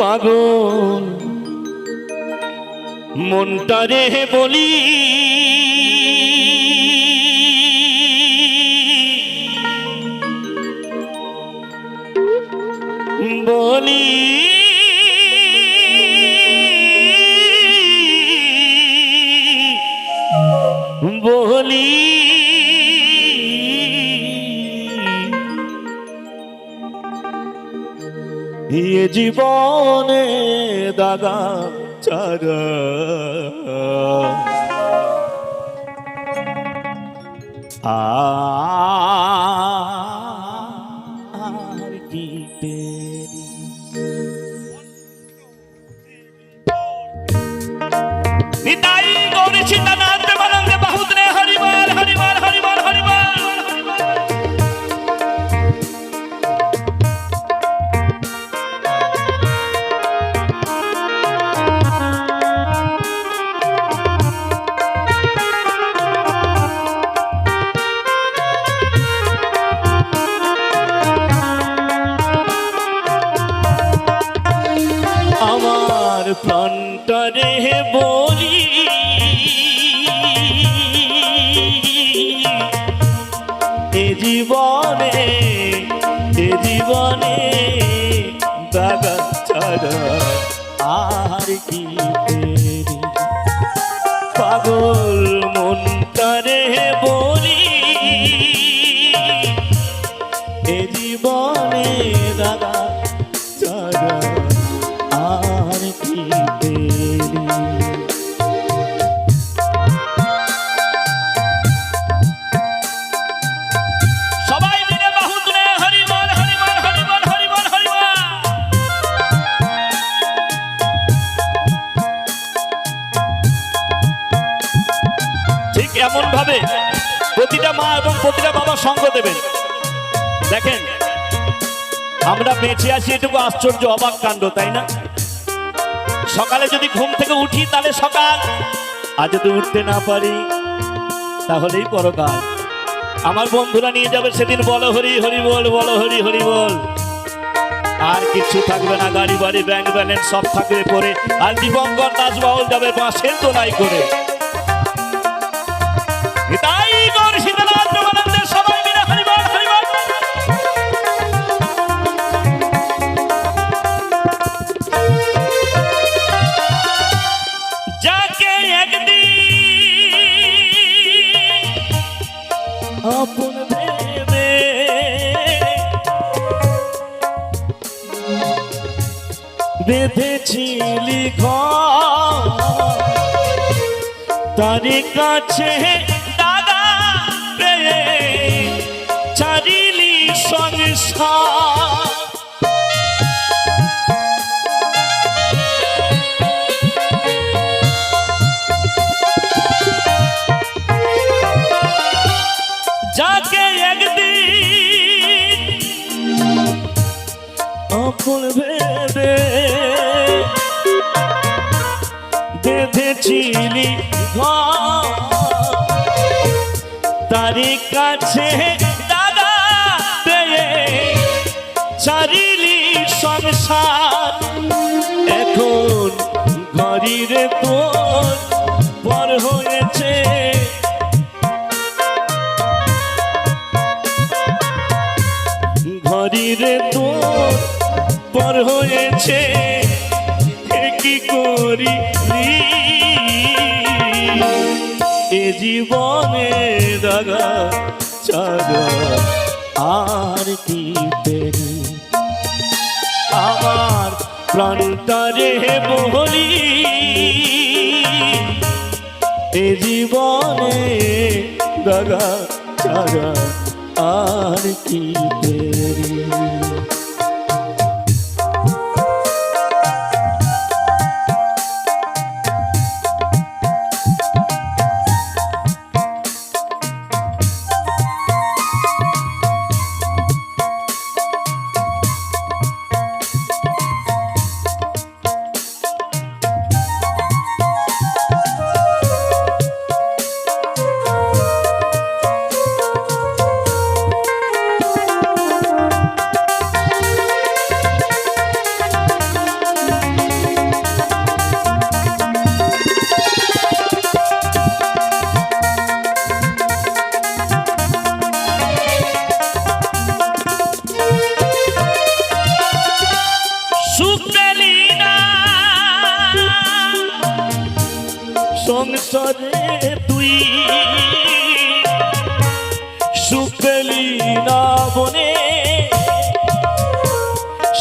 পাগল। মনটারে রে বলি। বলি জীবনে দাদা চারা আর প্রাণটারে বলি। এ জীবনে এ জীবনে দাগা ছাড়া আর কি এমন ভাবে প্রতিটা মা এবং প্রতিটা বাবা সঙ্গ দেবেন। দেখেন, আমরা বেঁচে আছি এটুকু আশ্চর্য, অবাক কাণ্ড, তাই না? সকালে যদি ঘুম থেকে উঠি, তাহলে সকাল। আর যদি উঠতে না পারি, তাহলেই পরকাল। আমার বন্ধুরা নিয়ে যাবে সেদিন, বলো হরি হরি বল, বলো হরি হরি বল। আর কিছু থাকবে না, গাড়ি, বাড়ি ব্যাংক ব্যালেন্স সব থাকবে পরে। আর দীপঙ্কর দাস বাউল যাবে বাঁশের তোলাই করে। বেঁধেছিলি তারি কাছে দাদা পেয়ে ছাড়িলি সংসার ঘর। তারি কাছে দাদা ছাড়িলি সংসার। এখন ঘরের তোর পর হয়েছে। ঘরিরে তোর পর হয়েছে। কি করি? জীবনে দাগা, চাগা, আর কি পেরি? আমার প্রাণটারে বলি, এ জীবনে দাগা ছাড়া আর কি পেরি?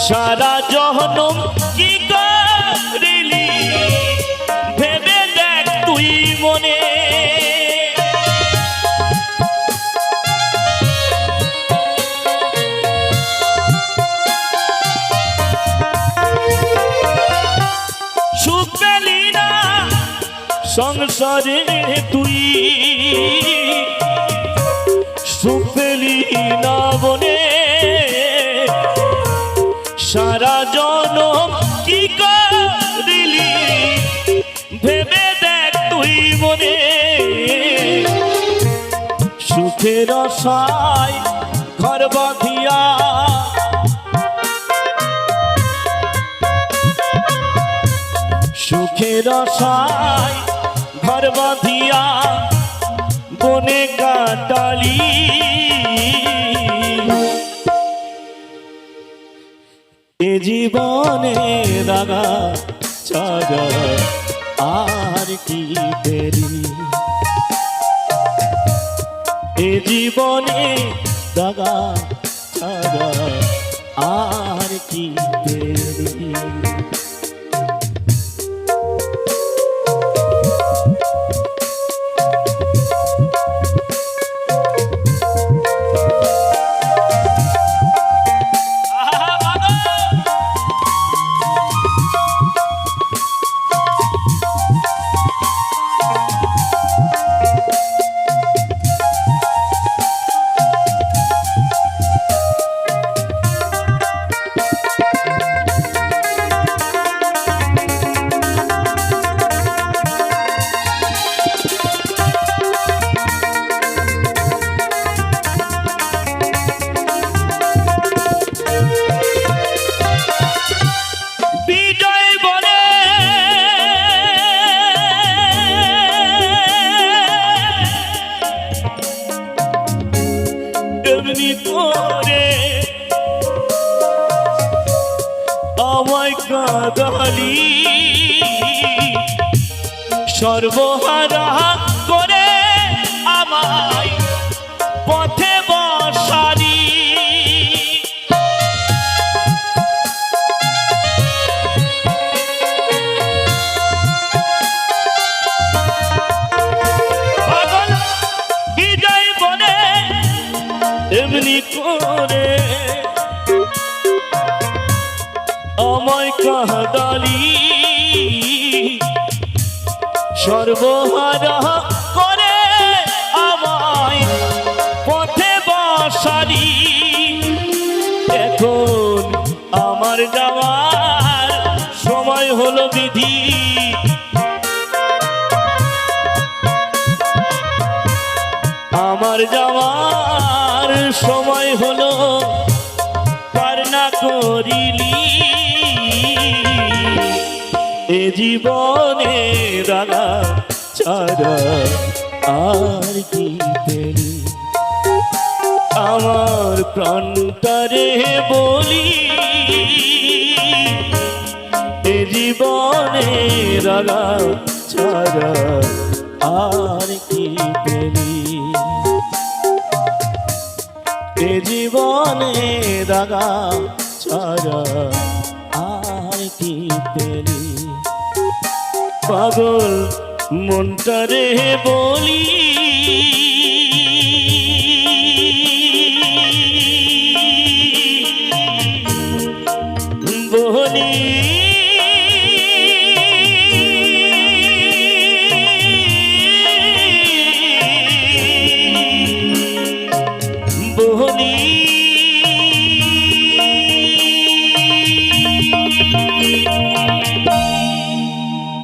সারা জহনম কি করিলি? ভেবে দেখ তুই মনে। সংসারে তুই। সুখ পেলি না বনে। সুখের আশায় ঘর বাঁধিয়া। সুখের আশায় ঘর বাঁধিয়া বনে কাটালি। এ জীবনে রাগা চারা আর কি পেরি এ জীবনে দাগা দাগা আর কি পেরি এমনি করে আমায় কাঁদালি। সর্বহারা করে আমায় কাহাদালি। সর্বহারা করে আমায় পথে বসালি। এখন আমার যাওয়ার সময় হলো বিধি। আমার যাওয়ার সময় হলো কারনা করিলি? এ জীবনে দাদা ছাড়া আর কি পেলি? আমার প্রাণটারে বলি, এ জীবনে দাদা ছাড়া আর কি পেলি? এ জীবনে দাগা ছাড়া কি পাগল মনটা রে বলি। বলি